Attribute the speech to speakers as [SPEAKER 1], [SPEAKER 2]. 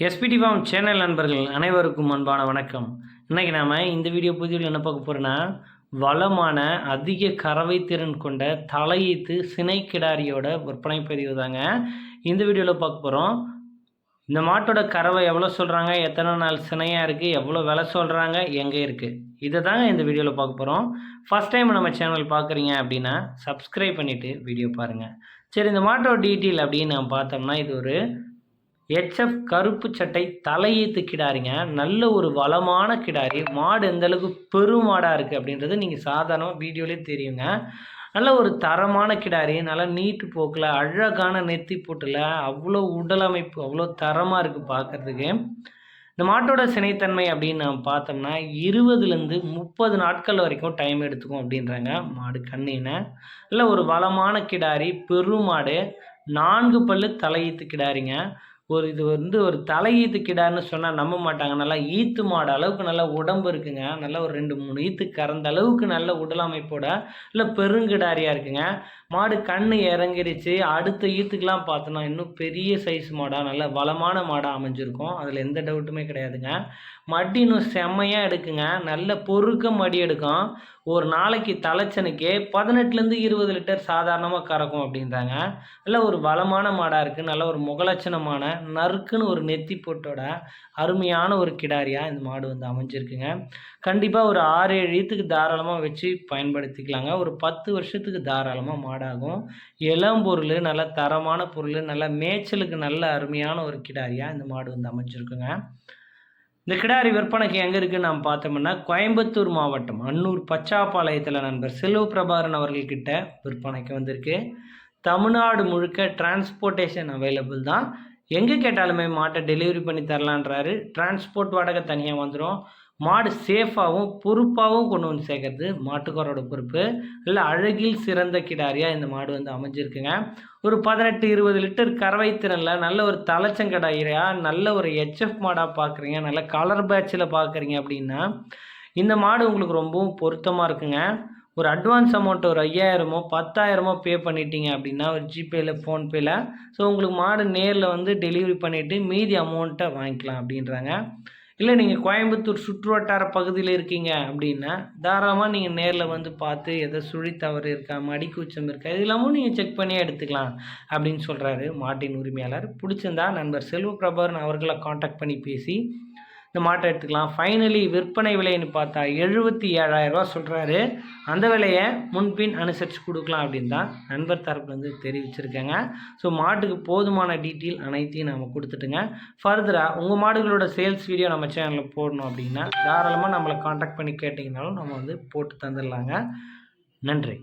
[SPEAKER 1] SPD form channel நண்பர்கள் அனைவருக்கும் அன்பான வணக்கம். இன்றைக்கி நாம் இந்த வீடியோ பதிவில் என்ன பார்க்க போகிறோன்னா வளமான அதிக கறவை திறன் கொண்ட தலையீத்து சினை கிடாரியோட விற்பனை பதிவு தாங்க இந்த வீடியோவில் பார்க்க போகிறோம் இந்த மாட்டோட கறவை எவ்வளோ சொல்கிறாங்க எத்தனை நாள் சினையாக இருக்குது எவ்வளோ விலை சொல்கிறாங்க எங்கே இருக்குது இதை தாங்க இந்த வீடியோவில் பார்க்க போகிறோம் ஃபஸ்ட் டைம் நம்ம சேனல் பார்க்குறீங்க அப்படின்னா சப்ஸ்கிரைப் பண்ணிவிட்டு வீடியோ பாருங்கள் சரி இந்த மாட்டோட டீட்டெயில் அப்படின்னு நம்ம பார்த்தோம்னா இது ஒரு ஹெச்எஃப் கருப்பு சட்டை தலையீத்து கிடாரிங்க. நல்ல ஒரு வளமான கிடாரி. மாடு எந்த அளவுக்கு பெருமாடாக இருக்குது அப்படின்றது நீங்கள் சாதாரணமாக வீடியோலேயே தெரியுங்க. நல்ல ஒரு தரமான கிடாரி. நல்லா நீட்டு போக்கில் அழகான நெத்தி போட்டில் அவ்வளோ உடலமைப்பு அவ்வளோ தரமாக இருக்குது பார்க்குறதுக்கு இந்த மாட்டோட சினைத்தன்மை அப்படின்னு நம்ம பார்த்தோம்னா இருபதுலேருந்து முப்பது நாட்கள் வரைக்கும் டைம் எடுத்துக்கும் அப்படின்றாங்க மாடு கண்ணினை. இல்லை ஒரு வளமான கிடாரி பெருமாடு நான்கு பல்லு தலையீத்து கிடாரிங்க. ஒரு இது வந்து ஒரு தலையீத்து கிடான்னு சொன்னால் நம்ப மாட்டாங்க. நல்லா ஈத்து மாடு அளவுக்கு நல்லா உடம்பு இருக்குங்க. நல்லா ஒரு ரெண்டு மூணு ஈத்து கறந்த அளவுக்கு நல்ல உடல் அமைப்போட இல்லை பெருங்கிடாரியாக இருக்குங்க. மாடு கண் இறங்கிருச்சு. அடுத்த ஈத்துக்கெலாம் பார்த்தோன்னா இன்னும் பெரிய சைஸ் மாடாக நல்ல வளமான மாடாக அமைஞ்சிருக்கும். அதில் எந்த டவுட்டுமே கிடையாதுங்க. மடி இன்னும் செம்மையாக எடுக்குங்க. நல்ல பொறுக்க மடி எடுக்கும். ஒரு நாளைக்கு தலைச்சனுக்கே பதினெட்டுலேருந்து இருபது லிட்டர் சாதாரணமாக கறக்கும் அப்படின்றாங்க. நல்ல ஒரு வளமான மாடாக இருக்குது நல்ல ஒரு முகலட்சணமான நறுக்குன்னு ஒரு நெத்தி போட்டோட அருமையான ஒரு கிடாரியாக இந்த மாடு வந்து அமைஞ்சிருக்குங்க. கண்டிப்பாக ஒரு ஆறு ஏழு ஈத்துக்கு தாராளமாக வச்சு பயன்படுத்திக்கலாங்க. ஒரு பத்து வருஷத்துக்கு தாராளமாக மாடாகும். இளம் பொருள் நல்ல தரமான பொருள் நல்ல மேய்ச்சலுக்கு நல்ல அருமையான ஒரு கிடாரியாக இந்த மாடு வந்து அமைஞ்சிருக்குங்க. இந்த கிடாரி விற்பனைக்கு எங்கே இருக்குன்னு நாம் பார்த்தோம்னா கோயம்புத்தூர் மாவட்டம் அன்னூர் பச்சாப்பாளையத்தில் நண்பர் செல்வ பிரபாகரன் அவர்கள்கிட்ட விற்பனைக்கு வந்திருக்கு. தமிழ்நாடு முழுக்க டிரான்ஸ்போர்ட்டேஷன் அவைலபிள் தான். எங்கே கேட்டாலுமே மாட்டை டெலிவரி பண்ணி தரலான்றாரு. டிரான்ஸ்போர்ட் வாடகை தனியாக வந்துடும் மாடு சேஃபாகவும் பொறுப்பாகவும் கொண்டு வந்து சேர்க்கறது மாட்டுக்காரோட பொறுப்பு. இல்லை அழகில் சிறந்த கிடாரியாக இந்த மாடு வந்து அமைஞ்சிருக்குங்க. ஒரு பதினெட்டு இருபது லிட்டர் கறவை திறனில் நல்ல ஒரு தலைச்சங்கடாயிரையாக நல்ல ஒரு ஹெச்எஃப் மாடாக பார்க்குறீங்க நல்ல கலர் பேட்சில் பார்க்குறீங்க அப்படின்னா இந்த மாடு உங்களுக்கு ரொம்பவும் பொருத்தமாக இருக்குங்க. ஒரு அட்வான்ஸ் அமௌண்ட் ஒரு ஐயாயிரமோ பத்தாயிரமோ பே பண்ணிட்டீங்க அப்படின்னா ஒரு ஜிபேயில் ஃபோன்பேயில் ஸோ உங்களுக்கு மாடு நேரில் வந்து டெலிவரி பண்ணிவிட்டு மீதி அமௌண்ட்டை வாங்கிக்கலாம் அப்படின்றாங்க. இல்லை நீங்கள் கோயம்புத்தூர் சுற்றுவட்டார பகுதியில் இருக்கீங்க அப்படின்னா தாராளமாக நீங்கள் நேரில் வந்து பார்த்து எதை சுழி தவறு இருக்கா மடிக்கூச்சம் இருக்கா இது இல்லாமல் நீங்கள் செக் பண்ணியே எடுத்துக்கலாம் அப்படின்னு சொல்கிறாரு மாட்டின் உரிமையாளர். பிடிச்சிருந்தா நண்பர் செல்வ பிரபரன் அவர்களை காண்டாக்ட் பண்ணி பேசி இந்த மாட்டை எடுத்துக்கலாம். ஃபைனலி விற்பனை விலைன்னு பார்த்தா எழுபத்தி ஏழாயிரரூவா சொல்கிறாரு அந்த விலையை முன்பின் அனுசரித்து கொடுக்கலாம் அப்படின்னு தான் நண்பர் தரப்புலேருந்து தெரிவிச்சிருக்கேங்க. ஸோ மாட்டுக்கு போதுமான டீட்டெயில் அனைத்தையும் நம்ம கொடுத்துட்டுங்க. ஃபர்தராக உங்கள் மாடுகளோட சேல்ஸ் வீடியோ நம்ம சேனலில் போடணும் அப்படின்னா தாராளமாக நம்மளை காண்டாக்ட் பண்ணி கேட்டிங்கனாலும் நம்ம வந்து போட்டு தந்துடலாங்க. நன்றி.